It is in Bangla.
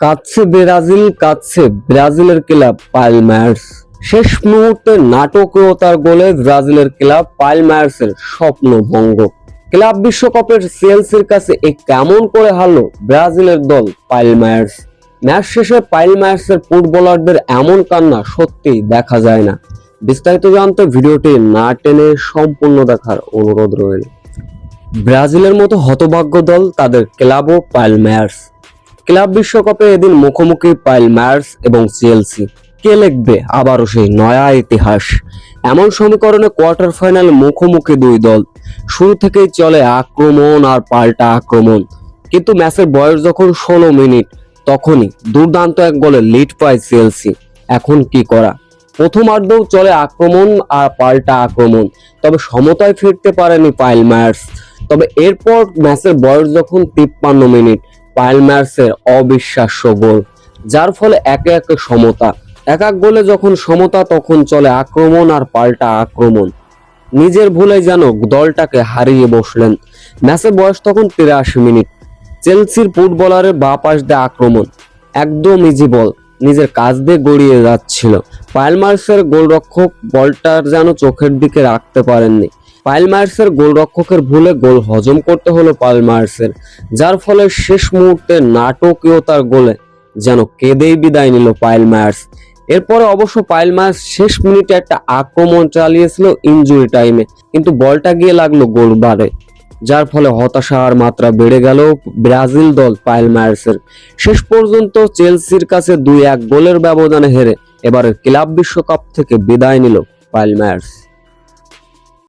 কাঁদছে ব্রাজিল, কাঁদছে ব্রাজিলের ক্লাব পাইলমায়ার্স শেষ মুহূর্তে নাটকীয়তার গোলে ব্রাজিলের ক্লাব স্বপ্ন ভঙ্গ। ক্লাব বিশ্বকাপের সেলসির কাছে এ কেমন করে হারলো ব্রাজিলের দল পাইলমায়ার্স ম্যাচ শেষে পাইলমায়ার্সের ফুটবলারদের এমন কান্না সত্যিই দেখা যায় না। বিস্তারিত জানতে ভিডিওটি না টেনে সম্পূর্ণ দেখার অনুরোধ রইল। ব্রাজিলের মতো হতভাগ্য দল তাদের ক্লাবও পাইলমায়ার্স ক্লাব বিশ্বকাপে এদিন মুখোমুখি পাইলমায়ার্স এবং চেলসি। কে লিখবে? আবারও সেই নয়া ইতিহাস। এমন সমীকরণে কোয়ার্টার ফাইনাল মুখোমুখি দুই দল। শুরু থেকেই চলে আক্রমণ আর পাল্টা আক্রমণ। কিন্তু ম্যাচের বয়স যখন ষোলো মিনিট, তখনই দুর্দান্ত এক গোলে লিড পায় সিএলসি এখন কি করা? প্রথমার্ধেও চলে আক্রমণ আর পাল্টা আক্রমণ। তবে সমতায় ফিরতে পারেনি পাইলমায়ার্স তবে এরপর ম্যাচের বয়স যখন তিপ্পান্ন মিনিট পাইলমার্সের অবিশ্বাস্য গোল, যার ফলে একে একে সমতা। এক এক গোলে যখন সমতা, তখন চলে আক্রমণ আর পাল্টা আক্রমণ। নিজের ভুলে যেন দলটাকে হারিয়ে বসলেন। ম্যাচের বয়স তখন তিরাশি মিনিট। চেলসির ফুটবলারের বা পাশ দিয়ে আক্রমণ। একদম ইজি বল নিজের কাজ দিয়ে গড়িয়ে যাচ্ছিল। পাইলমার্সের গোলরক্ষক বলটার যেন চোখের দিকে রাখতে পারেননি। পাইলমার্সের গোলরক্ষকের ভুলে গোল হজম করতে হলো পাইলমার্সের, যার ফলে শেষ মুহূর্তে নাটকীয়তার গোলে যেন কেঁদেই বিদায় নিল পাইলমার্স। এরপরে অবশ্য পাইলমার্স শেষ মিনিটে একটা আক্রমণ চালিয়েছিল ইনজুরি টাইমে, কিন্তু বলটা গিয়ে লাগল গোল বারে যার ফলে হতাশার মাত্রা বেড়ে গেল ব্রাজিল দল পাইলমার্সের। শেষ পর্যন্ত চেলসির কাছে দুই এক গোলের ব্যবধানে হেরে এবারের ক্লাব বিশ্বকাপ থেকে বিদায় নিল পাইলমার্স।